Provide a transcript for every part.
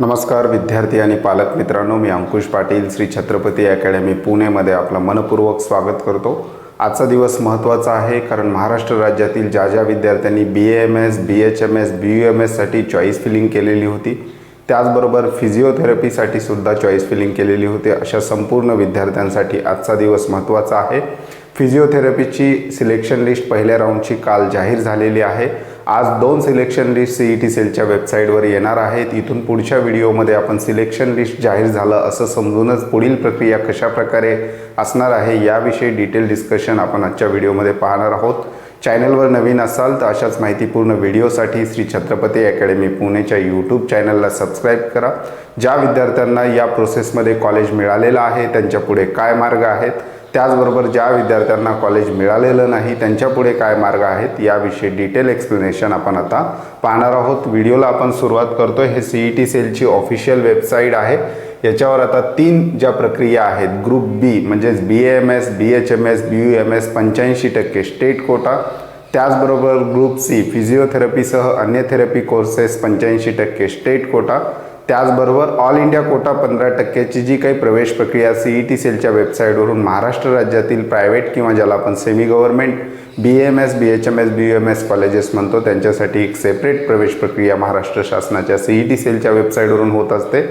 नमस्कार विद्यार्थी आणि पालक मित्रांनो मी अंकुश पाटील श्री छत्रपती अकॅडमी पुणेमध्ये आपलं मनपूर्वक स्वागत करतो. आजचा दिवस महत्त्वाचा आहे कारण महाराष्ट्र राज्यातील ज्या ज्या विद्यार्थ्यांनी B M S B H M S B U M एससाठी choice filling केलेली होती त्याचबरोबर फिजिओथेरपीसाठी सुद्धा चॉईस फिलिंग केलेली होती अशा संपूर्ण विद्यार्थ्यांसाठी आजचा दिवस महत्त्वाचा आहे. फिजिओथेरपीची सिलेक्शन लिस्ट पहिल्या राऊंडची काल जाहीर झालेली आहे. आज दोन selection list C E T सेलच्या वेबसाईटवर येणार आहेत. इथून पुढच्या व्हिडिओमध्ये आपण सिलेक्शन लिस्ट जाहीर झालं असं समजूनच पुढील प्रक्रिया कशा प्रकारे असणार आहे याविषयी डिटेल डिस्कशन आपण आजच्या व्हिडिओमध्ये पाहणार आहोत. चॅनलवर नवीन असाल तर अशाच माहितीपूर्ण व्हिडिओसाठी श्री छत्रपती अकॅडमी पुणेच्या यूट्यूब चॅनलला सबस्क्राईब करा. ज्या विद्यार्थ्यांना या प्रोसेसमध्ये कॉलेज मिळालेलं आहे त्यांच्या पुढे काय मार्ग आहेत? त्याचबरोबर ज्या विद्यार्थ्यांना कॉलेज मिळालेलं नाही त्यांच्यापुढे काय मार्ग आहेत याविषयी डिटेल एक्सप्लेनेशन आपण आता पाहणार आहोत. व्हिडिओला आपण सुरुवात करतो हे सी ई टी सेलची ऑफिशियल वेबसाईट आहे. याच्यावर आता तीन ज्या प्रक्रिया आहेत ग्रुप बी म्हणजेच B M S B H M S B U M S पंच्याऐंशी टक्के स्टेट कोटा त्याचबरोबर ग्रुप सी फिजिओथेरपीसह अन्य थेरपी कोर्सेस पंच्याऐंशी टक्के स्टेट कोटा त्याचबरोबर ऑल इंडिया कोटा पंधरा टक्क्याची जी काही प्रवेश प्रक्रिया सी ई टी सेलच्या वेबसाईटवरून महाराष्ट्र राज्यातील प्रायव्हेट किंवा ज्याला आपण semi government B M S B H M S B M S colleges म्हणतो त्यांच्यासाठी एक सेपरेट प्रवेश प्रक्रिया महाराष्ट्र शासनाच्या सी ई टी सेलच्या वेबसाईटवरून होत असते.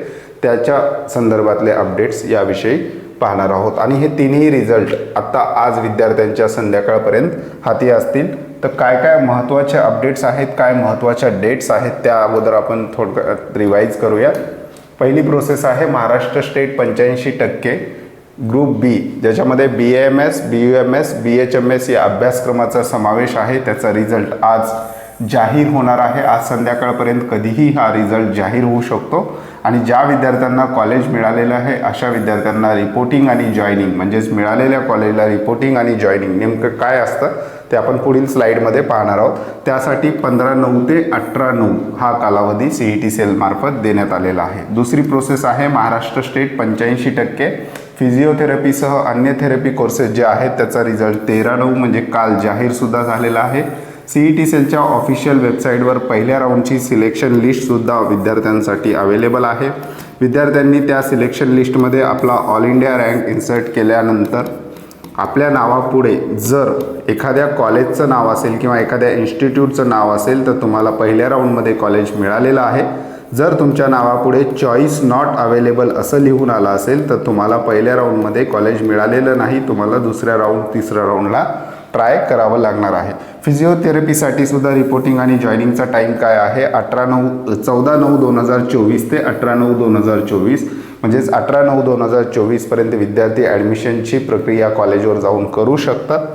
त्याच्या संदर्भातले अपडेट्स याविषयी पाहणार आहोत. आणि हे तिन्ही रिझल्ट आत्ता आज विद्यार्थ्यांच्या संध्याकाळपर्यंत हाती असतील. तर काय काय महत्त्वाचे अपडेट्स आहेत काय महत्त्वाच्या डेट्स आहेत त्या अगोदर आपण थोडक्यात रिवाईज करूया. पहिली प्रोसेस आहे महाराष्ट्र स्टेट पंच्याऐंशी टक्के ग्रुप बी ज्याच्यामध्ये B M S B U M S B H M S या अभ्यासक्रमाचा समावेश आहे. त्याचा रिझल्ट आज जाहीर होणार आहे. आज संध्याकाळपर्यंत कधीही हा रिझल्ट जाहीर होऊ शकतो. आणि ज्या विद्यार्थ्यांना कॉलेज मिळालेलं आहे अशा विद्यार्थ्यांना रिपोर्टिंग आणि जॉईनिंग म्हणजेच मिळालेल्या कॉलेजला रिपोर्टिंग आणि जॉईनिंग नेमकं काय असतं ते आपण पुढील स्लाईडमध्ये पाहणार आहोत. त्यासाठी पंधरा नऊ ते अठरा नऊ हा कालावधी सी ई टी सेलमार्फत देण्यात आलेला आहे. दुसरी प्रोसेस आहे महाराष्ट्र स्टेट पंच्याऐंशी टक्के. फिजिओथेरपीसह अन्य थेरपी कोर्सेस जे आहेत त्याचा रिझल्ट तेरा नऊ म्हणजे काल जाहीरसुद्धा झालेला आहे. सी ई टी सेलच्या ऑफिशियल वेबसाईटवर पहिल्या राऊंडची सिलेक्शन लिस्टसुद्धा विद्यार्थ्यांसाठी अवेलेबल आहे. विद्यार्थ्यांनी त्या सिलेक्शन लिस्टमध्ये आपला ऑल इंडिया रँक इन्सर्ट केल्यानंतर आपल्या नावापुढे जर एखाद्या कॉलेजचं नाव असेल किंवा एखाद्या इन्स्टिट्यूटचं नाव असेल तर तुम्हाला पहिल्या राऊंडमध्ये कॉलेज मिळालेलं आहे. जर तुमच्या नावापुढे चॉईस नॉट अवेलेबल असं लिहून आलं असेल तर तुम्हाला पहिल्या राऊंडमध्ये कॉलेज मिळालेलं नाही. तुम्हाला दुसऱ्या राऊंड तिसऱ्या राऊंडला ट्राय करावं लागणार आहे. फिजिओथेरपीसाठी सुद्धा रिपोर्टिंग आणि जॉईनिंगचा टाईम काय आहे? अठरा नऊ चौदा नऊ दोन हजार चोवीस ते अठरा नऊ दोन हजार चोवीस. म्हणजेच अठरा नऊ दोन हजार चोवीसपर्यंत विद्यार्थी ॲडमिशनची प्रक्रिया कॉलेजवर जाऊन करू शकतात.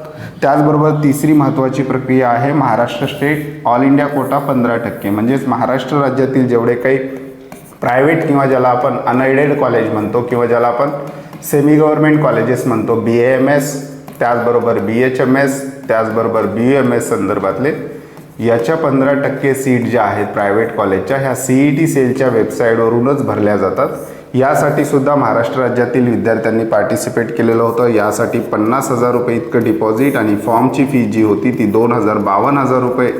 त्याचबरोबर तिसरी महत्त्वाची प्रक्रिया आहे Maharashtra state all India quota पंधरा टक्के. म्हणजेच महाराष्ट्र राज्यातील जेवढे काही प्रायव्हेट किंवा ज्याला आपण अनएडेड कॉलेज म्हणतो किंवा ज्याला आपण सेमी गव्हर्नमेंट कॉलेजेस म्हणतो बी एम एस त्याचबरोबर बी एच एम एस त्याचबरोबर बी यू एम एस संदर्भातले याच्या पंधरा टक्के सीट ज्या आहेत प्रायव्हेट कॉलेजच्या ह्या सी ई टी सेलच्या वेबसाईटवरूनच भरल्या जातात. यासाठी सुद्धा महाराष्ट्र राज्यातील विद्यार्थ्यांनी पार्टिसिपेट केलेलं होतं. यासाठी पन्नास हजार रुपये इतकं डिपॉझिट आणि फॉर्मची फी जी होती ती दोन हजार बावन्न हजार रुपये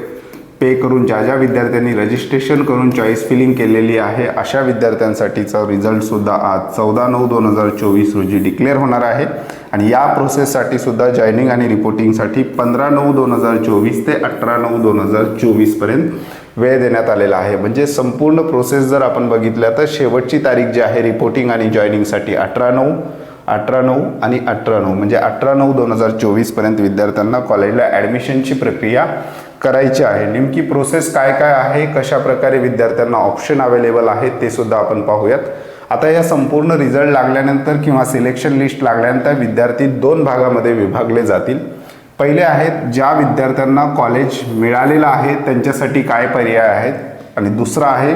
पे करून ज्या ज्या विद्यार्थ्यांनी रजिस्ट्रेशन करून चॉईस फिलिंग केलेली आहे अशा विद्यार्थ्यांसाठीचा रिझल्टसुद्धा आज चौदा नऊ दोन हजार चोवीस रोजी डिक्लेअर होणार आहे. आणि या प्रोसेससाठी सुद्धा जॉईनिंग आणि रिपोर्टिंगसाठी पंधरा नऊ दोन हजार चोवीस ते अठरा नऊ दोन हजार चोवीसपर्यंत वेळ देण्यात आलेला आहे. म्हणजे संपूर्ण प्रोसेस जर आपण बघितल्या तर शेवटची तारीख जी आहे रिपोर्टिंग आणि जॉईनिंगसाठी अठरा नऊ अठरा नऊ आणि अठरा नऊ. म्हणजे अठरा नऊ दोन हजार चोवीसपर्यंत विद्यार्थ्यांना कॉलेजला ॲडमिशनची प्रक्रिया करायची आहे. नेमकी प्रोसेस काय काय आहे कशा प्रकारे विद्यार्थ्यांना ऑप्शन अवेलेबल आहेत ते सुद्धा आपण पाहूयात. आता या संपूर्ण रिझल्ट लागल्यानंतर किंवा सिलेक्शन लिस्ट लागल्यानंतर विद्यार्थी दोन भागामध्ये विभागले जातील. पहिले आहेत ज्या विद्यार्थ्यांना कॉलेज मिळालेलं आहे त्यांच्यासाठी काय पर्याय आहेत? आणि दुसरा आहे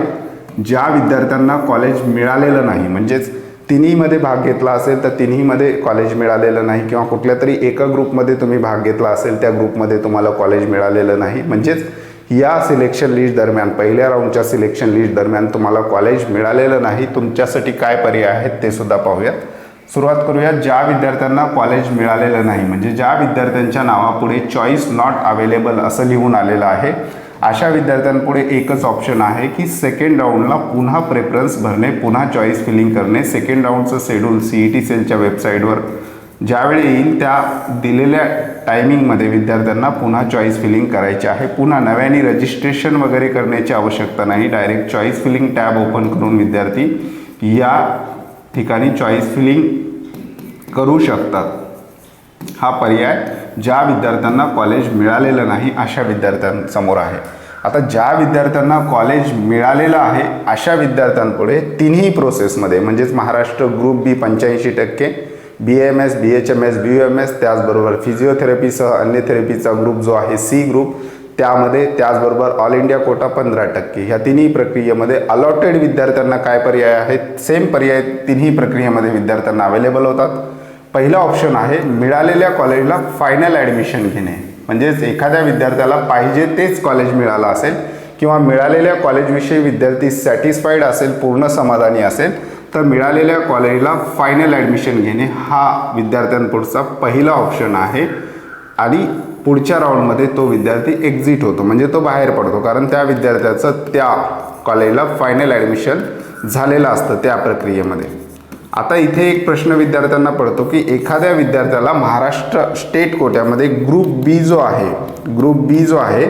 ज्या विद्यार्थ्यांना कॉलेज मिळालेलं नाही म्हणजेच तिन्हीमध्ये भाग घेतला असेल तर तिन्हीमध्ये कॉलेज मिळालेलं नाही किंवा कुठल्या तरी एका ग्रुपमध्ये तुम्ही भाग घेतला असेल त्या ग्रुपमध्ये तुम्हाला कॉलेज मिळालेलं नाही. म्हणजेच या सिलेक्शन लिस्ट दरम्यान पहिल्या राऊंडच्या सिलेक्शन लिस्ट दरम्यान तुम्हाला कॉलेज मिळालेलं नाही तुमच्यासाठी काय पर्याय आहेत ते सुद्धा पाहूयात. सुरुवात करूया ज्या विद्यार्थ्यांना कॉलेज मिळालेलं नाही म्हणजे ज्या विद्यार्थ्यांच्या नावापुढे चॉईस नॉट अवेलेबल असं लिहून आलेलं आहे अशा विद्यार्थ्यांपुढे एकच ऑप्शन आहे की सेकंड राऊंडला पुन्हा प्रेफरन्स भरणे पुन्हा चॉईस फिलिंग करणे. सेकंड राऊंडचं शेड्यूल सी ई टी सेलच्या वेबसाईटवर ज्यावेळी येईल त्या दिलेल्या टायमिंगमध्ये विद्यार्थ्यांना पुन्हा चॉईस फिलिंग करायची आहे. पुन्हा नव्याने रजिस्ट्रेशन वगैरे करण्याची आवश्यकता नाही. Direct choice filling tab open करून विद्यार्थी या ठिकाणी चॉईस फिलिंग करू शकतात. हा पर्याय ज्या विद्यार्थ्यांना कॉलेज मिळालेलं नाही अशा विद्यार्थ्यांसमोर आहे. आता ज्या विद्यार्थ्यांना कॉलेज मिळालेलं आहे अशा विद्यार्थ्यांपुढे तिन्ही प्रोसेसमध्ये म्हणजेच महाराष्ट्र ग्रुप बी पंच्याऐंशी टक्के B M S B H M S B U M S त्याचबरोबर फिजिओथेरपीसह अन्य थेरपीचा ग्रुप जो आहे सी ग्रुप त्यामध्ये त्याचबरोबर ऑल इंडिया कोटा पंधरा टक्के. ह्या तिन्ही प्रक्रियेमध्ये अलॉटेड विद्यार्थ्यांना काय पर्याय आहेत? सेम पर्याय तिन्ही प्रक्रियेमध्ये विद्यार्थ्यांना अवेलेबल होतात. पहिला ऑप्शन आहे मिळालेल्या कॉलेजला फायनल ॲडमिशन घेणे. म्हणजेच एखाद्या विद्यार्थ्याला पाहिजे तेच कॉलेज मिळालं असेल किंवा मिळालेल्या कॉलेजविषयी विद्यार्थी सॅटिस्फाईड असेल पूर्ण समाधानी असेल तर मिळालेल्या कॉलेजला फायनल ॲडमिशन घेणे हा विद्यार्थ्यांपुढचा पहिला ऑप्शन आहे. आणि पुढच्या राऊंडमध्ये तो विद्यार्थी एक्झिट होतो. म्हणजे तो बाहेर पडतो. कारण त्या विद्यार्थ्याचं त्या कॉलेजला फायनल ॲडमिशन झालेलं असतं त्या प्रक्रियेमध्ये. आता इथे एक प्रश्न विद्यार्थ्यांना पडतो की एखाद्या विद्यार्थ्याला महाराष्ट्र स्टेट कोट्यामध्ये ग्रुप बी जो आहे ग्रुप बी जो आहे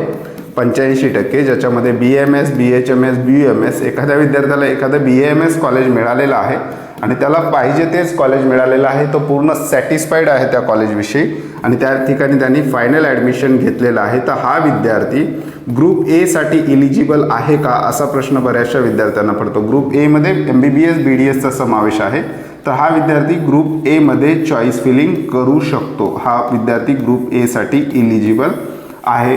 पंच्याऐंशी टक्के ज्याच्यामध्ये B M S B H M S B U M S एखाद्या विद्यार्थ्याला एखादं बी एम एस कॉलेज मिळालेलं आहे आणि त्याला पाहिजे तेच कॉलेज मिळालेलं आहे. तो पूर्ण सॅटिस्फाईड आहे त्या कॉलेजविषयी आणि त्या ठिकाणी त्यांनी फायनल ॲडमिशन घेतलेलं आहे. तर हा विद्यार्थी ग्रुप एसाठी इलिजिबल आहे का असा प्रश्न बऱ्याचशा विद्यार्थ्यांना पडतो. ग्रुप एमध्ये M B B S B D एसचा समावेश आहे. तर हा विद्यार्थी ग्रुप एमध्ये चॉईस फिलिंग करू शकतो. हा विद्यार्थी ग्रुप एसाठी इलिजिबल आहे.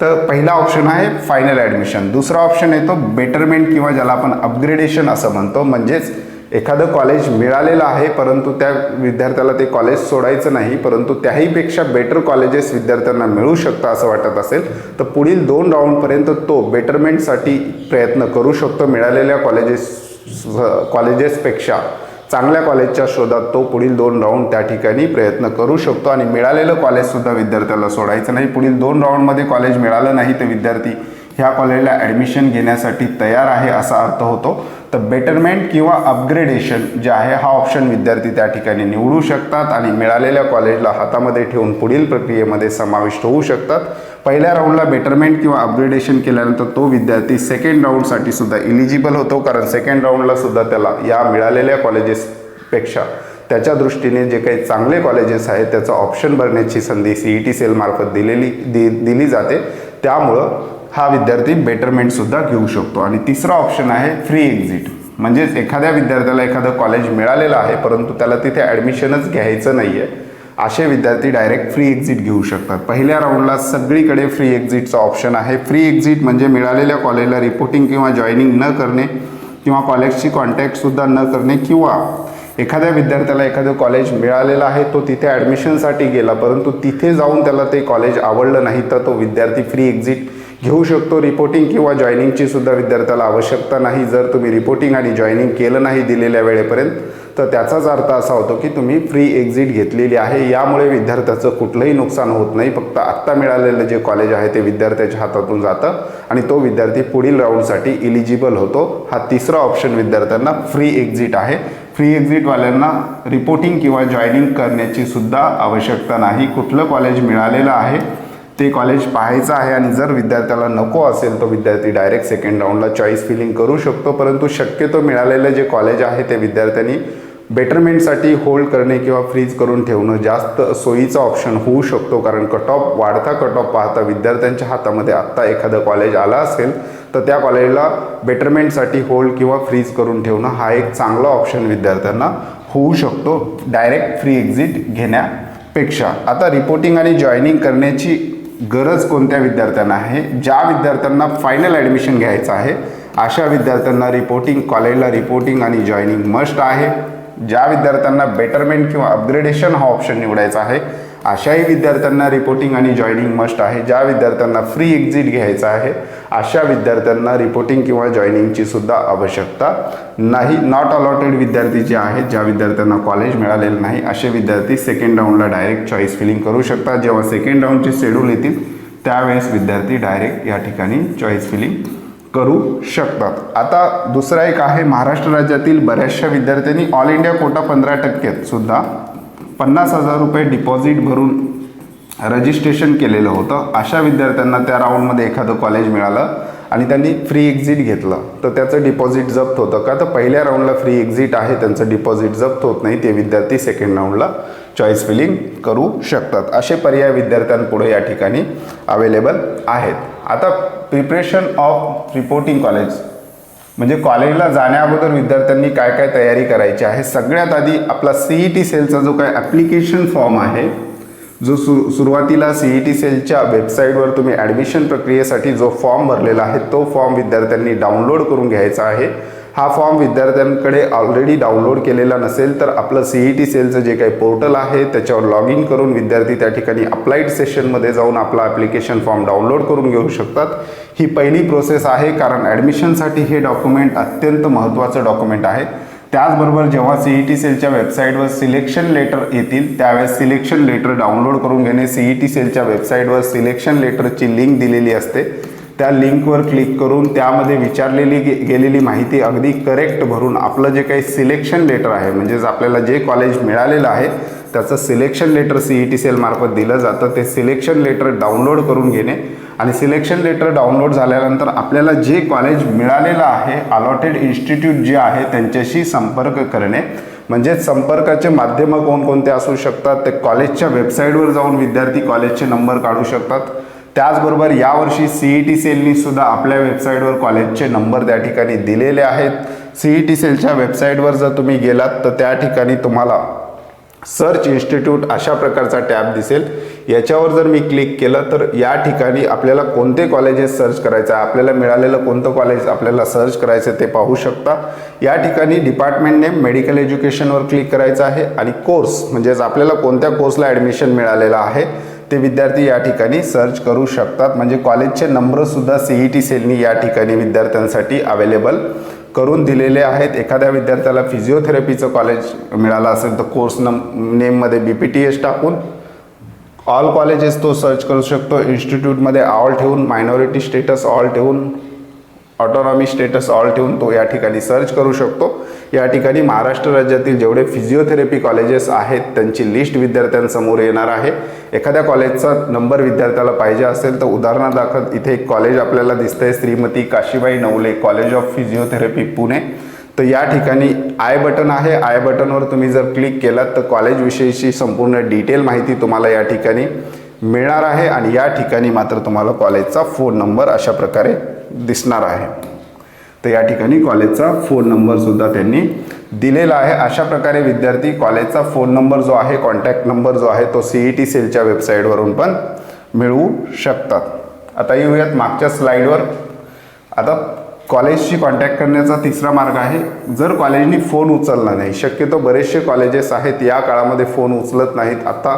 तर पहिला ऑप्शन आहे फायनल ॲडमिशन दुसरा ऑप्शन येतो बेटरमेंट किंवा ज्याला आपण अपग्रेडेशन असं म्हणतो. म्हणजेच एखादं कॉलेज मिळालेलं आहे परंतु त्या विद्यार्थ्याला ते कॉलेज सोडायचं नाही परंतु त्याहीपेक्षा बेटर कॉलेजेस विद्यार्थ्यांना मिळू शकतं असं वाटत असेल तर पुढील दोन राऊंडपर्यंत तो बेटरमेंटसाठी प्रयत्न करू शकतो. मिळालेल्या कॉलेजेस कॉलेजेसपेक्षा चांगल्या कॉलेजच्या शोधात तो पुढील दोन राऊंड त्या ठिकाणी प्रयत्न करू शकतो. आणि मिळालेलं कॉलेजसुद्धा विद्यार्थ्याला सोडायचं नाही. पुढील दोन राऊंडमध्ये कॉलेज मिळालं नाही तर विद्यार्थी ह्या कॉलेजला ॲडमिशन घेण्यासाठी तयार आहे असा अर्थ होतो. तर बेटरमेंट किंवा अपग्रेडेशन जे आहे हा ऑप्शन विद्यार्थी त्या ठिकाणी निवडू शकतात आणि मिळालेल्या कॉलेजला हातामध्ये ठेवून पुढील प्रक्रियेमध्ये समाविष्ट होऊ शकतात. पहिल्या राऊंडला बेटरमेंट किंवा अपग्रेडेशन केल्यानंतर तो विद्यार्थी सेकंड राऊंडसाठी सुद्धा इलिजिबल होतो. कारण सेकंड राऊंडला सुद्धा त्याला या मिळालेल्या कॉलेजेसपेक्षा त्याच्या दृष्टीने जे काही चांगले कॉलेजेस आहेत त्याचं ऑप्शन भरण्याची संधी सी ई टी सेलमार्फत दिलेली दि दिली जाते. त्यामुळं हा विद्यार्थी बेटरमेंटसुद्धा घेऊ शकतो. आणि तिसरा ऑप्शन आहे फ्री एक्झिट म्हणजेच एखाद्या विद्यार्थ्याला एखादं कॉलेज मिळालेलं आहे परंतु त्याला तिथे ॲडमिशनच घ्यायचं नाही आहे असे विद्यार्थी डायरेक्ट फ्री एक्झिट घेऊ शकतात. पहिल्या राऊंडला सगळीकडे फ्री एक्झिटचा ऑप्शन आहे. फ्री एक्झिट म्हणजे मिळालेल्या कॉलेजला रिपोर्टिंग किंवा जॉईनिंग न करणे किंवा कॉलेजची कॉन्टॅक्टसुद्धा न करणे किंवा एखाद्या विद्यार्थ्याला एखादं कॉलेज मिळालेलं आहे तो तिथे ॲडमिशनसाठी गेला परंतु तिथे जाऊन त्याला ते कॉलेज आवडलं नाही तर तो विद्यार्थी फ्री एक्झिट घेऊ शकतो रिपोर्टिंग किंवा जॉईनिंगची सुद्धा विद्यार्थ्याला आवश्यकता नाही. जर तुम्ही रिपोर्टिंग आणि जॉईनिंग केलं नाही दिलेल्या वेळेपर्यंत तर त्याचाच अर्थ असा होतो की तुम्ही फ्री एक्झिट घेतलेली आहे. यामुळे विद्यार्थ्याचं कुठलंही नुकसान होत नाही. फक्त आत्ता मिळालेलं जे कॉलेज आहे ते विद्यार्थ्याच्या हातातून जातं आणि तो विद्यार्थी पुढील राऊंडसाठी इलिजिबल होतो. हा तिसरा ऑप्शन विद्यार्थ्यांना फ्री एक्झिट आहे. फ्री एक्झिटवाल्यांना रिपोर्टिंग किंवा जॉईनिंग करण्याची सुद्धा आवश्यकता नाही. कुठलं कॉलेज मिळालेलं आहे ते कॉलेज पाहायचं आहे आणि जर विद्यार्थ्याला नको असेल तर विद्यार्थी डायरेक्ट सेकंड राऊंडला चॉईस फिलिंग करू शकतो. परंतु शक्यतो मिळालेलं जे कॉलेज आहे ते विद्यार्थ्यांनी बेटरमेंटसाठी होल्ड करणे किंवा फ्रीज करून ठेवणं जास्त सोयीचा ऑप्शन होऊ शकतो. कारण कट ऑफ वाढता कट ऑफ पाहता विद्यार्थ्यांच्या हातामध्ये आत्ता एखादं कॉलेज आलं असेल तर त्या कॉलेजला बेटरमेंटसाठी होल्ड किंवा फ्रीज करून ठेवणं हा एक चांगला ऑप्शन विद्यार्थ्यांना होऊ शकतो. डायरेक्ट फ्री एक्झिट घेण्यापेक्षा. आता रिपोर्टिंग आणि जॉईनिंग करण्याची गरज कोणत्या विद्यार्थ्यांना आहे? ज्या विद्यार्थ्यांना फायनल ॲडमिशन घ्यायचं आहे अशा विद्यार्थ्यांना रिपोर्टिंग कॉलेजला रिपोर्टिंग आणि जॉईनिंग मस्ट आहे. ज्या विद्यार्थ्यांना बेटरमेंट किंवा अपग्रेडेशन हा ऑप्शन निवडायचा आहे अशाही विद्यार्थ्यांना रिपोर्टिंग आणि जॉईनिंग मस्ट आहे. ज्या विद्यार्थ्यांना फ्री एक्झिट घ्यायचं आहे अशा विद्यार्थ्यांना रिपोर्टिंग किंवा जॉईनिंगची सुद्धा आवश्यकता नाही. नॉट अलॉटेड विद्यार्थी जे आहेत ज्या विद्यार्थ्यांना कॉलेज मिळालेलं नाही असे विद्यार्थी सेकंड राऊंडला डायरेक्ट चॉईस फिलिंग करू शकतात. जेव्हा सेकंड राऊंडचे शेड्यूल येतील त्यावेळेस विद्यार्थी डायरेक्ट या ठिकाणी चॉईस फिलिंग करू शकतात. आता दुसरा एक आहे महाराष्ट्र राज्यातील बऱ्याचशा विद्यार्थ्यांनी ऑल इंडिया कोटा पंधरा टक्क्यात सुद्धा पन्नास हजार रुपये डिपॉझिट भरून रजिस्ट्रेशन केलेलं होतं. अशा विद्यार्थ्यांना त्या राऊंडमध्ये एखादं कॉलेज मिळालं आणि त्यांनी फ्री एक्झिट घेतलं. तर त्याचं डिपॉझिट जप्त होतं का? तर पहिल्या राऊंडला फ्री एक्झिट आहे त्यांचं डिपॉझिट जप्त होत नाही. ते विद्यार्थी सेकंड राऊंडला चॉईस फिलिंग करू शकतात. असे पर्याय विद्यार्थ्यांपुढे या ठिकाणी अवेलेबल आहेत. आता प्रिपरेशन ऑफ रिपोर्टिंग कॉलेज म्हणजे कॉलेजला जाण्याअगोदर विद्यार्थ्यांनी काय काय तयारी करायची आहे सगळ्यात आधी आपला सीई टी सेलचा जो काय ॲप्लिकेशन फॉर्म आहे जो सु सुरुवातीला सीई टी सेलच्या वेबसाईटवर तुम्ही ॲडमिशन प्रक्रियेसाठी जो फॉर्म भरलेला आहे तो फॉर्म विद्यार्थ्यांनी डाउनलोड करून घ्यायचा आहे. हा फॉर्म विद्यार्थ्यांकडे ऑलरेडी डाउनलोड केलेला नसेल तर आपलं सीई टी सेलचं जे काही पोर्टल आहे त्याच्यावर लॉग इन करून विद्यार्थी त्या ठिकाणी अप्लाईड सेशनमध्ये जाऊन आपला ॲप्लिकेशन फॉर्म डाउनलोड करून घेऊ शकतात. ही पहिली प्रोसेस आहे कारण ॲडमिशनसाठी हे डॉक्युमेंट अत्यंत महत्त्वाचं डॉक्युमेंट आहे. त्याचबरोबर जेव्हा सीई टी सेलच्या वेबसाईटवर सिलेक्शन लेटर येतील त्यावेळेस सिलेक्शन लेटर डाउनलोड करून घेणे सीई टी सेलच्या वेबसाईटवर सिलेक्शन लेटरची लिंक दिलेली असते. त्या लिंकवर क्लिक करून त्यामध्ये विचारलेली गे गेलेली माहिती अगदी करेक्ट भरून आपलं जे काही सिलेक्शन लेटर आहे म्हणजेच आपल्याला जे कॉलेज मिळालेलं आहे त्याचं selection letter C E T C एलमार्फत दिलं जातं. ते सिलेक्शन लेटर डाउनलोड करून घेणे आणि सिलेक्शन लेटर डाउनलोड झाल्यानंतर आपल्याला जे कॉलेज मिळालेलं आहे अलॉटेड इन्स्टिट्यूट जे आहे त्यांच्याशी संपर्क करणे. म्हणजे संपर्काचे माध्यमं कोणकोणते असू शकतात ते कॉलेजच्या वेबसाईटवर जाऊन विद्यार्थी कॉलेजचे नंबर काढू शकतात. त्याचबरोबर यावर्षी सी ई टी सेलनी सुद्धा आपल्या वेबसाईटवर कॉलेजचे नंबर त्या ठिकाणी दिलेले आहेत. सी ई टी सेलच्या वेबसाईटवर जर तुम्ही गेलात तर त्या ठिकाणी तुम्हाला सर्च इन्स्टिट्यूट अशा प्रकारचा टॅब दिसेल. याच्यावर जर मी क्लिक केलं तर या ठिकाणी आपल्याला कोणते कॉलेजेस सर्च करायचं आहे आपल्याला मिळालेलं कोणतं कॉलेज आपल्याला सर्च करायचं ते पाहू शकता. या ठिकाणी डिपार्टमेंट नेम मेडिकल एज्युकेशनवर क्लिक करायचं आहे आणि कोर्स म्हणजेच आपल्याला कोणत्या कोर्सला ॲडमिशन मिळालेलं आहे ते विद्यार्थी या ठिकाणी सर्च करू शकतात. म्हणजे कॉलेजचे नंबरसुद्धा सी ई टी सेलनी या ठिकाणी विद्यार्थ्यांसाठी अवेलेबल करून दिलेले आहेत. एखाद्या विद्यार्थ्याला फिजिओथेरपीचं कॉलेज मिळालं असेल तर कोर्स नम नेममध्ये बी पी टी एस टाकून ऑल कॉलेजेस तो सर्च करू शकतो. इन्स्टिट्यूटमध्ये ऑल ठेवून मायनॉरिटी स्टेटस ऑल ठेवून ऑटोनॉमी स्टेटस ऑल ठेवून तो या ठिकाणी सर्च करू शकतो. या ठिकाणी महाराष्ट्र राज्यातील जेवढे फिजिओथेरपी कॉलेजेस आहेत त्यांची लिस्ट विद्यार्थ्यांसमोर येणार आहे. एखाद्या कॉलेजचा नंबर विद्यार्थ्याला पाहिजे असेल तर उदाहरणादाखल इथे एक कॉलेज आपल्याला दिसतंय Shrimati Kashibai Navale college of physiotherapy Pune. तर या ठिकाणी आय बटन आहे. आय बटनवर तुम्ही जर क्लिक केलात तर कॉलेजविषयीची संपूर्ण डिटेल माहिती तुम्हाला या ठिकाणी मिळणार आहे. आणि या ठिकाणी मात्र तुम्हाला कॉलेजचा फोन नंबर अशा प्रकारे दिसणार आहे. तर या ठिकाणी कॉलेजचा फोन नंबरसुद्धा त्यांनी दिलेला आहे. अशा प्रकारे विद्यार्थी कॉलेजचा फोन नंबर जो आहे कॉन्टॅक्ट नंबर जो आहे तो सीई टी सेलच्या वेबसाईटवरून पण मिळवू शकतात. आता येऊयात मागच्या स्लाईडवर आता कॉलेजशी कॉन्टॅक्ट करण्याचा तिसरा मार्ग आहे. जर कॉलेजनी फोन उचलला नाही शक्यतो बरेचसे कॉलेजेस आहेत या काळामध्ये फोन उचलत नाहीत. आत्ता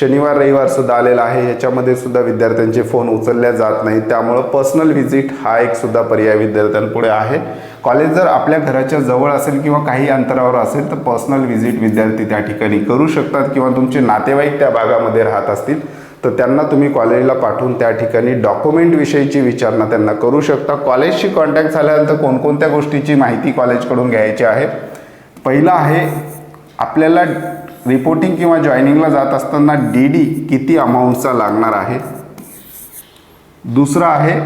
शनिवार रविवार सुद्धा आलेला आहे. ह्याच्यामध्ये सुद्धा विद्यार्थ्यांचे फोन उचलल्या जात नाहीत. त्यामुळं पर्सनल व्हिजिट हा एक सुद्धा पर्याय विद्यार्थ्यांपुढे आहे. कॉलेज जर आपल्या घराच्या जवळ असेल किंवा काही अंतरावर असेल तर पर्सनल व्हिजिट विद्यार्थी त्या ठिकाणी करू शकतात किंवा तुमचे नातेवाईक त्या भागामध्ये राहत असतील. तर त्यांना तुम्ही कॉलेजला पाठवून त्या ठिकाणी डॉक्युमेंटविषयीची विचारणा त्यांना करू शकता. कॉलेजशी कॉन्टॅक्ट झाल्यानंतर कोणकोणत्या गोष्टीची माहिती कॉलेजकडून घ्यायची आहे? पहिलं आहे आपल्याला रिपोर्टिंग किंवा जॉईनिंगला जात असताना डी डी किती अमाऊंटचा लागणार आहे? दुसरं आहे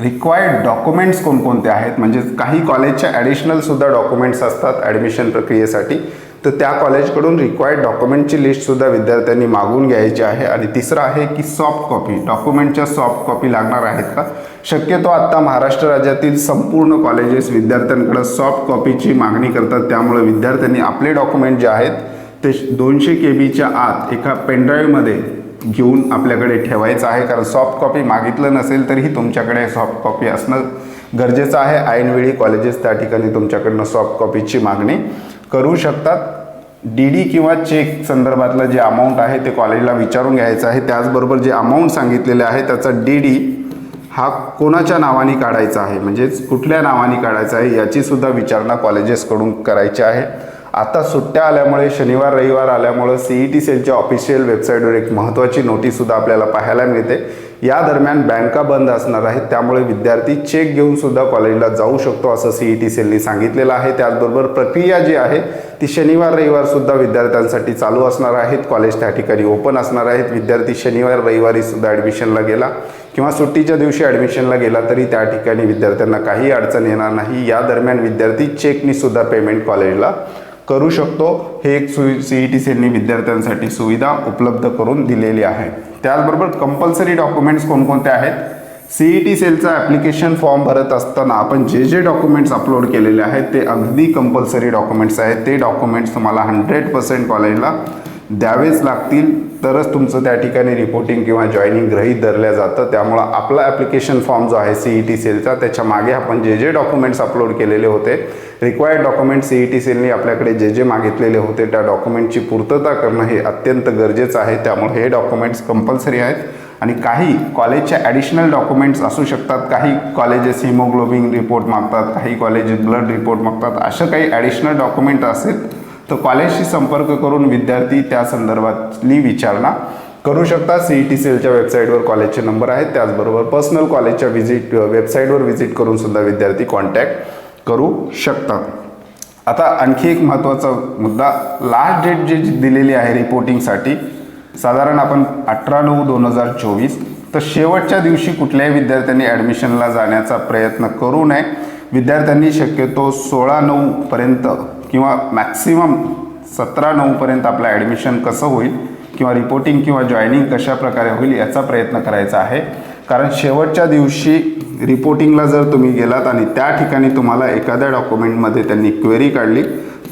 रिक्वायर्ड डॉक्युमेंट्स कोणकोणते आहेत? म्हणजे काही कॉलेजच्या ॲडिशनलसुद्धा डॉक्युमेंट्स असतात ॲडमिशन प्रक्रियेसाठी. तर त्या कॉलेजकडून रिक्वायर्ड डॉक्युमेंटची लिस्टसुद्धा विद्यार्थ्यांनी मागून घ्यायची आहे. आणि तिसरं आहे की सॉफ्ट कॉपी डॉक्युमेंटच्या सॉफ्ट कॉपी लागणार आहेत का? शक्यतो आत्ता महाराष्ट्र राज्यातील संपूर्ण कॉलेजेस विद्यार्थ्यांकडं सॉफ्ट कॉपीची मागणी करतात. त्यामुळे विद्यार्थ्यांनी आपले डॉक्युमेंट जे आहेत ते दोनशे के बीच्या आत एका पेनड्राईव्हमध्ये घेऊन आपल्याकडे ठेवायचं आहे. कारण सॉफ्ट कॉपी मागितलं नसेल तरीही तुमच्याकडे सॉफ्ट कॉपी असणं गरजेचं आहे. ऐनवेळी कॉलेजेस त्या ठिकाणी तुमच्याकडनं सॉफ्ट कॉपीची मागणी करू शकतात. डी डी किंवा चेक संदर्भातलं जे अमाऊंट आहे ते कॉलेजला विचारून घ्यायचं आहे. त्याचबरोबर जे अमाऊंट सांगितलेले आहे त्याचा डी डी हा कोणाच्या नावाने काढायचा आहे? म्हणजेच कुठल्या नावाने काढायचा आहे? याचीसुद्धा विचारणा कॉलेजेसकडून करायची आहे. आता सुट्ट्या आल्यामुळे शनिवार रविवार आल्यामुळं सी ई टी सेलच्या ऑफिशियल वेबसाईटवर एक महत्त्वाची नोटीससुद्धा आपल्याला पाहायला मिळते. या दरम्यान बँका बंद असणार आहेत त्यामुळे विद्यार्थी चेक घेऊन सुद्धा कॉलेजला जाऊ शकतो असं सी ई टी सेलनी सांगितलेलं आहे. त्याचबरोबर प्रक्रिया जी आहे ती शनिवार रविवार सुद्धा विद्यार्थ्यांसाठी चालू असणार आहेत. कॉलेज त्या ठिकाणी ओपन असणार आहेत. विद्यार्थी शनिवार रविवारी सुद्धा ॲडमिशनला गेला किंवा सुट्टीच्या दिवशी ॲडमिशनला गेला तरी त्या ठिकाणी विद्यार्थ्यांना काही अडचण येणार नाही. या दरम्यान विद्यार्थी चेकनी सुद्धा पेमेंट कॉलेजला करू शकतो. हे एक सुई सी ई टी सेलनी विद्यार्थ्यांसाठी सुविधा उपलब्ध करून दिलेली आहे. त्याचबरोबर कंपल्सरी डॉक्युमेंट्स कोणकोणते आहेत? सी ई टी सेलचा ॲप्लिकेशन फॉर्म भरत असताना आपण जे जे डॉक्युमेंट्स अपलोड केलेले आहेत ते अगदी कंपल्सरी डॉक्युमेंट्स आहेत. ते डॉक्युमेंट्स तुम्हाला हंड्रेड पर्सेंट कॉलेजला द्यावेच लागतील. तरच तुमचं त्या ठिकाणी रिपोर्टिंग किंवा जॉईनिंग ग्रहीत धरल्या जातं. त्यामुळं आपला ॲप्लिकेशन फॉर्म जो आहे सी ई टी सेलचा त्याच्यामागे आपण जे जे डॉक्युमेंट्स अपलोड केलेले होते required document C E T सेलने आपल्याकडे जे जे मागितलेले होते त्या डॉक्युमेंटची पूर्तता करणं हे अत्यंत गरजेचं आहे. त्यामुळे हे डॉक्युमेंट्स कंपल्सरी आहेत. आणि काही कॉलेजच्या ॲडिशनल डॉक्युमेंट्स असू शकतात. काही कॉलेजेस हिमोग्लोबिन रिपोर्ट मागतात काही कॉलेजेस ब्लड रिपोर्ट मागतात. असं काही ॲडिशनल डॉक्युमेंट असेल तर कॉलेजशी संपर्क करून विद्यार्थी त्या संदर्भातली विचारणा करू शकता. सी ई टी सेलच्या वेबसाईटवर कॉलेजचे नंबर आहेत. त्याचबरोबर पर्सनल कॉलेजच्या व्हिजिट वेबसाईटवर व्हिजिट करून सुद्धा विद्यार्थी कॉन्टॅक्ट करू शकतात. आता आणखी एक महत्त्वाचा मुद्दा लास्ट डेट जी जी दिलेली आहे रिपोर्टिंगसाठी साधारण आपण अठरा नऊ दोन हजार चोवीस तर शेवटच्या दिवशी कुठल्याही विद्यार्थ्यांनी ॲडमिशनला जाण्याचा प्रयत्न करू नये. विद्यार्थ्यांनी शक्यतो सोळा नऊपर्यंत किंवा मॅक्सिमम सतरा नऊपर्यंत आपलं ॲडमिशन कसं होईल किंवा रिपोर्टिंग किंवा जॉईनिंग कशा प्रकारे होईल याचा प्रयत्न करायचा आहे. कारण शेवटच्या दिवशी रिपोर्टिंगला जर तुम्ही गेलात आणि त्या ठिकाणी तुम्हाला एखाद्या डॉक्युमेंटमध्ये त्यांनी क्वेरी काढली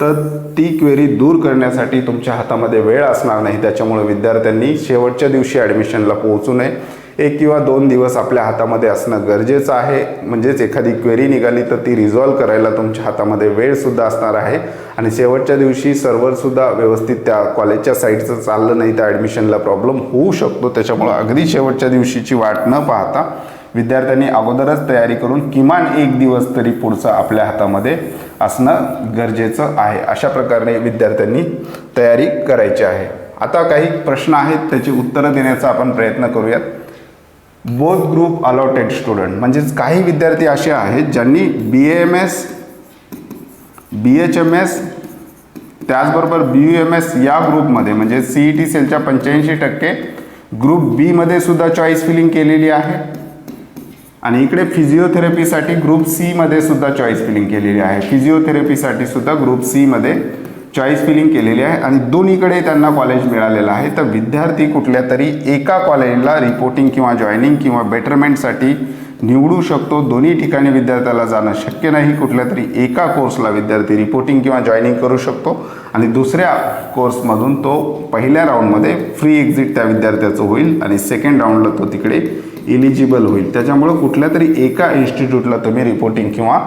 तर ती क्वेरी दूर करण्यासाठी तुमच्या हातामध्ये वेळ असणार नाही. त्याच्यामुळे विद्यार्थ्यांनी शेवटच्या दिवशी ॲडमिशनला पोहोचू नये. एक किंवा दोन दिवस आपल्या हातामध्ये असणं गरजेचं आहे. म्हणजेच एखादी क्वेरी निघाली तर ती रिझॉल्व करायला तुमच्या हातामध्ये वेळसुद्धा असणार आहे. आणि शेवटच्या दिवशी सर्व्हरसुद्धा व्यवस्थित त्या कॉलेजच्या साईडचं चाललं नाही तर ॲडमिशनला प्रॉब्लेम होऊ शकतो. त्याच्यामुळं अगदी शेवटच्या दिवशीची वाट न पाहता विद्यार्थ्यांनी अगोदरच तयारी करून किमान एक दिवस तरी पुढचं आपल्या हातामध्ये असणं गरजेचं आहे. अशा प्रकारे विद्यार्थ्यांनी तयारी करायची आहे. आता काही प्रश्न आहेत त्याची उत्तरं देण्याचा आपण प्रयत्न करूयात. बोथ ग्रुप अलॉटेड स्टुडंट म्हणजेच काही विद्यार्थी असे आहेत ज्यांनी B M S B H M S त्याचबरोबर बी यू एम एस या ग्रुपमध्ये म्हणजे सी ई टी सेलच्या पंच्याऐंशी टक्के ग्रुप बीमध्ये सुद्धा चॉईस फिलिंग केलेली आहे. आणि इकडे फिजिओथेरपीसाठी ग्रुप सीमध्ये सुद्धा चॉईस फिलिंग केलेली आहे. फिजिओथेरपीसाठी सुद्धा ग्रुप सीमध्ये चॉईस फिलिंग केलेली आहे आणि दोन्हीकडे त्यांना कॉलेज मिळालेलं आहे. तर विद्यार्थी कुठल्या तरी एका कॉलेजला रिपोर्टिंग किंवा जॉईनिंग किंवा बेटरमेंटसाठी निवडू शकतो. दोन्ही ठिकाणी विद्यार्थ्याला जाणं शक्य नाही. कुठल्या तरी एका कोर्सला विद्यार्थी रिपोर्टिंग किंवा जॉईनिंग करू शकतो. आणि दुसऱ्या कोर्समधून तो पहिल्या राऊंडमध्ये फ्री एक्झिट त्या विद्यार्थ्याचं होईल आणि सेकंड राऊंडला तो तिकडे एलिजिबल होईल. त्याच्यामुळं कुठल्या तरी एका इन्स्टिट्यूटला तुम्ही रिपोर्टिंग किंवा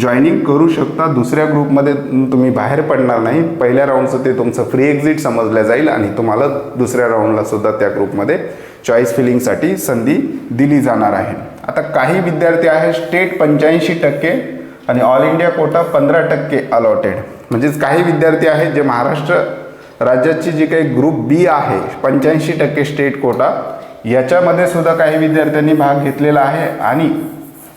जॉईनिंग करू शकता. दुसऱ्या ग्रुपमध्ये तुम्ही बाहेर पडणार नाही. पहिल्या राऊंडचं ते तुमचं फ्री एक्झिट समजलं जाईल आणि तुम्हाला दुसऱ्या राऊंडला सुद्धा त्या ग्रुपमध्ये चॉईस फिलिंगसाठी संधी दिली जाणार आहे. आता काही विद्यार्थी आहे स्टेट पंच्याऐंशी टक्के आणि ऑल इंडिया कोटा पंधरा टक्के अलॉटेड म्हणजेच काही विद्यार्थी आहेत जे महाराष्ट्र राज्याची जी काही ग्रुप बी आहे पंच्याऐंशी टक्के स्टेट कोटा याच्यामध्ये सुद्धा काही विद्यार्थ्यांनी भाग घेतलेला आहे आणि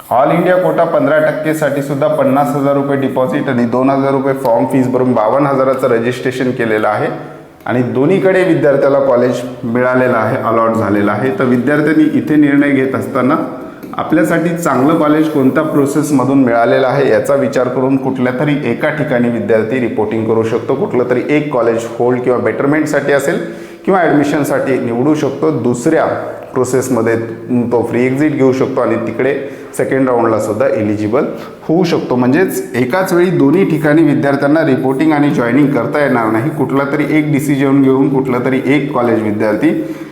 ऑल इंडिया कोटा पंधरा टक्केसाठी सुद्धा पन्नास हजार रुपये डिपॉझिट आणि दोन हजार रुपये फॉर्म फीज भरून बावन्न हजाराचं रजिस्ट्रेशन केलेलं आहे. आणि दोन्हीकडे विद्यार्थ्याला कॉलेज मिळालेलं आहे अलॉट झालेलं आहे. तर विद्यार्थ्यांनी इथे निर्णय घेत असताना आपल्यासाठी चांगलं कॉलेज कोणत्या प्रोसेसमधून मिळालेलं आहे याचा विचार करून कुठल्या तरी एका ठिकाणी विद्यार्थी रिपोर्टिंग करू शकतो. कुठलं तरी एक कॉलेज होल्ड किंवा बेटरमेंटसाठी असेल. किंवा ॲडमिशनसाठी निवडू शकतो. दुसऱ्या प्रोसेसमध्ये तो फ्री एक्झिट घेऊ शकतो आणि तिकडे सेकंड राऊंडला सुद्धा एलिजिबल होऊ शकतो. म्हणजेच एकाच वेळी दोन्ही ठिकाणी विद्यार्थ्यांना रिपोर्टिंग आणि जॉईनिंग करता येणार नाही. कुठला तरी एक डिसिजन घेऊन कुठला तरी एक कॉलेज विद्यार्थी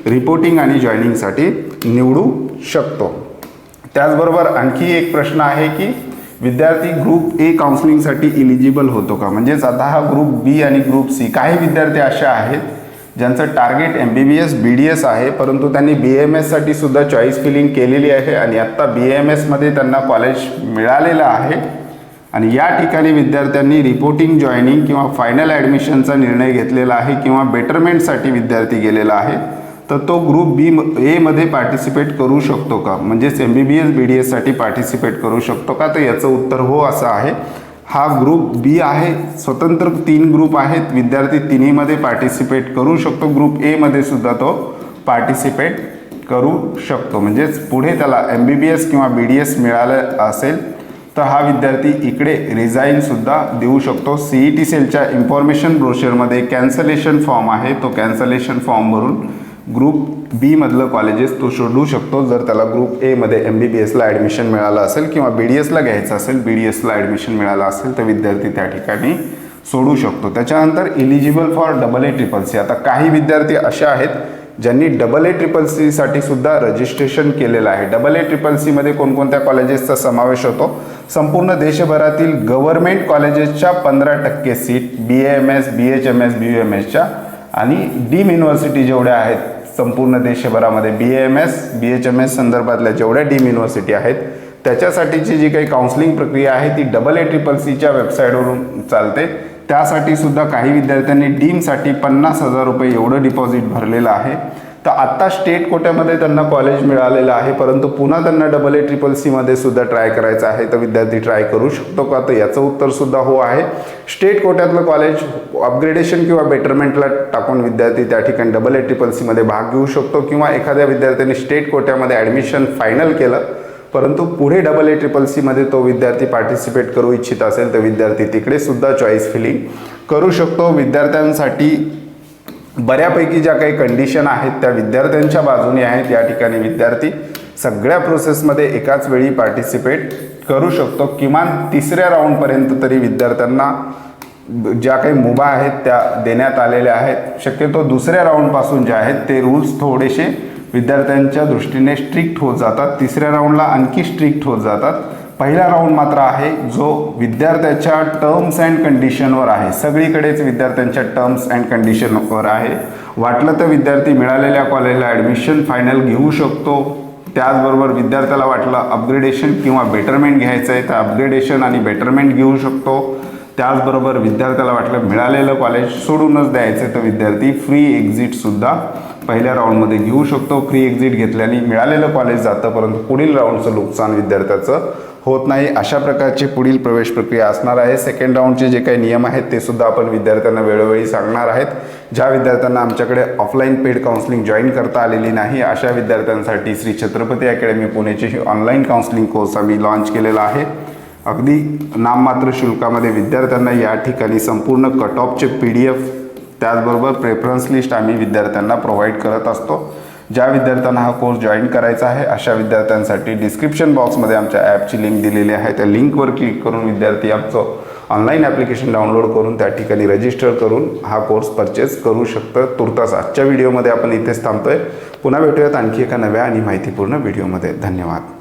रिपोर्टिंग आणि जॉईनिंगसाठी निवडू शकतो. त्याचबरोबर आणखी एक प्रश्न आहे की विद्यार्थी ग्रुप ए काउन्सिलिंगसाठी इलिजिबल होतो का? म्हणजेच आता हा ग्रुप बी आणि ग्रुप सी काही विद्यार्थी असे आहेत ज्यांचं target M B B S B D S आहे परंतु त्यांनी बी एम एससाठी सुद्धा चॉईस फिलिंग केलेली आहे आणि आत्ता बी एम एसमध्ये त्यांना कॉलेज मिळालेलं आहे. आणि या ठिकाणी विद्यार्थ्यांनी रिपोर्टिंग जॉईनिंग किंवा फायनल ॲडमिशनचा निर्णय घेतलेला आहे किंवा बेटरमेंटसाठी विद्यार्थी गेलेला आहे तर तो ग्रुप बी एमध्ये पार्टिसिपेट करू शकतो का? म्हणजेच M B B S B D एससाठी participate करू शकतो का? तर याचं उत्तर हो असं आहे. हा ग्रुप बी आहे. स्वतंत्र तीन ग्रुप आहेत. विद्यार्थी तिन्हीमध्ये पार्टिसिपेट करू शकतो. ग्रुप एमध्ये सुद्धा तो पार्टिसिपेट करू शकतो. म्हणजेच पुढे त्याला एम बी बी एस किंवा बी डी एस मिळालं असेल तर हा विद्यार्थी इकडे रिझाईनसुद्धा देऊ शकतो. सी ई टी सेलच्या इन्फॉर्मेशन ब्रोशरमध्ये कॅन्सलेशन फॉर्म आहे. तो कॅन्सलेशन फॉर्म भरून ग्रुप बीमधलं कॉलेजेस तो शोधू शकतो. जर त्याला ग्रुप एमध्ये एम बी बी एसला ॲडमिशन मिळालं असेल किंवा बी डी एसला घ्यायचं असेल बी डी एसला ॲडमिशन मिळालं असेल तर विद्यार्थी त्या ठिकाणी सोडू शकतो. त्याच्यानंतर eligible for double A triple C आता काही विद्यार्थी असे आहेत ज्यांनी डबल ए ट्रिपल सीसाठी सुद्धा रजिस्ट्रेशन केलेलं आहे. डबल ए ट्रिपल सीमध्ये कोणकोणत्या कॉलेजेसचा समावेश होतो? संपूर्ण देशभरातील गव्हर्मेंट कॉलेजेसच्या पंधरा टक्के seat B M S B H M S B U M एसच्या आणि डीम युनिव्हर्सिटी जेवढ्या आहेत संपूर्ण देशभरामध्ये B M S B H M S संदर्भातल्या जेवढ्या डीम युनिव्हर्सिटी आहेत त्याच्यासाठीची जी काही काउन्सिलिंग प्रक्रिया आहे ती डबल ए ट्रिपल सीच्या वेबसाईटवरून चालते. त्यासाठी सुद्धा काही विद्यार्थ्यांनी डीमसाठी पन्नास हजार रुपये एवढं डिपॉझिट भरलेलं आहे. तर आत्ता स्टेट कोट्यामध्ये त्यांना कॉलेज मिळालेलं आहे परंतु पुन्हा त्यांना डबल ए ट्रिपल सीमध्ये सुद्धा ट्राय करायचं आहे. तर विद्यार्थी ट्राय करू शकतो का? तर याचं उत्तरसुद्धा हो आहे. स्टेट कोट्यातलं कॉलेज अपग्रेडेशन किंवा बेटरमेंटला टाकून विद्यार्थी त्या ठिकाणी डबल ए ट्रिपल सीमध्ये भाग घेऊ शकतो किंवा एखाद्या विद्यार्थ्यांनी स्टेट कोट्यामध्ये ॲडमिशन फायनल केलं परंतु पुढे डबल ए ट्रिपल सीमध्ये तो विद्यार्थी पार्टिसिपेट करू इच्छित असेल तर विद्यार्थी तिकडे सुद्धा चॉईस फिलिंग करू शकतो. विद्यार्थ्यांसाठी बऱ्यापैकी ज्या काही कंडिशन आहेत त्या विद्यार्थ्यांच्या बाजूने आहेत. या ठिकाणी विद्यार्थी सगळ्या प्रोसेसमध्ये एकाच वेळी पार्टिसिपेट करू शकतो. किमान तिसऱ्या राऊंडपर्यंत तरी विद्यार्थ्यांना ज्या काही मुभा आहेत त्या देण्यात आलेल्या आहेत. शक्यतो दुसऱ्या राऊंडपासून जे आहेत ते रूल्स थोडेसे विद्यार्थ्यांच्या दृष्टीने स्ट्रिक्ट होत जातात. तिसऱ्या राऊंडला आणखी स्ट्रिक्ट होत जातात. पहिला राऊंड मात्र आहे जो विद्यार्थ्याच्या टर्म्स अँड कंडिशनवर आहे. सगळीकडेच विद्यार्थ्यांच्या टर्म्स अँड कंडिशनवर आहे. वाटलं तर विद्यार्थी मिळालेल्या कॉलेजला ॲडमिशन फायनल घेऊ शकतो. त्याचबरोबर विद्यार्थ्याला वाटलं अपग्रेडेशन किंवा बेटरमेंट घ्यायचं आहे तर अपग्रेडेशन आणि बेटरमेंट घेऊ शकतो. त्याचबरोबर विद्यार्थ्याला वाटलं मिळालेलं कॉलेज सोडूनच द्यायचं तर विद्यार्थी फ्री एक्झिटसुद्धा पहिल्या राऊंडमध्ये घेऊ शकतो. फ्री एक्झिट घेतल्याने मिळालेलं कॉलेज जातं परंतु पुढील राऊंडचं नुकसान विद्यार्थ्याचं होत नाही. अशा प्रकारची पुढील प्रवेश प्रक्रिया असणार आहे. सेकंड राऊंडचे जे काही नियम आहेत ते सुद्धा आपण विद्यार्थ्यांना वेळोवेळी सांगणार आहेत. ज्या विद्यार्थ्यांना आमच्याकडे ऑफलाईन पेड काउन्सिलिंग जॉईन करता आलेली नाही अशा विद्यार्थ्यांसाठी श्री छत्रपती अकॅडमी पुणेचे ही ऑनलाईन काउन्सिलिंग कोर्स आम्ही लॉन्च केलेला आहे. अगदी नाममात्र शुल्कामध्ये विद्यार्थ्यांना या ठिकाणी संपूर्ण कट ऑफचे पी डी एफ त्याचबरोबर प्रेफरन्स लिस्ट आम्ही विद्यार्थ्यांना प्रोव्हाइड करत असतो. ज्या विद्यार्थ्यांना हा कोर्स जॉईन करायचा आहे अशा विद्यार्थ्यांसाठी डिस्क्रिप्शन बॉक्समध्ये आमच्या ॲपची लिंक दिलेली आहे. त्या लिंकवर क्लिक करून विद्यार्थी आमचं ऑनलाईन ॲप्लिकेशन डाउनलोड करून त्या ठिकाणी रजिस्टर करून हा कोर्स परचेस करू शकतं. तुर्तास आजच्या व्हिडिओमध्ये आपण इथेच थांबतोय. पुन्हा भेटूयात आणखी एका नव्या आणि माहितीपूर्ण व्हिडिओमध्ये धन्यवाद.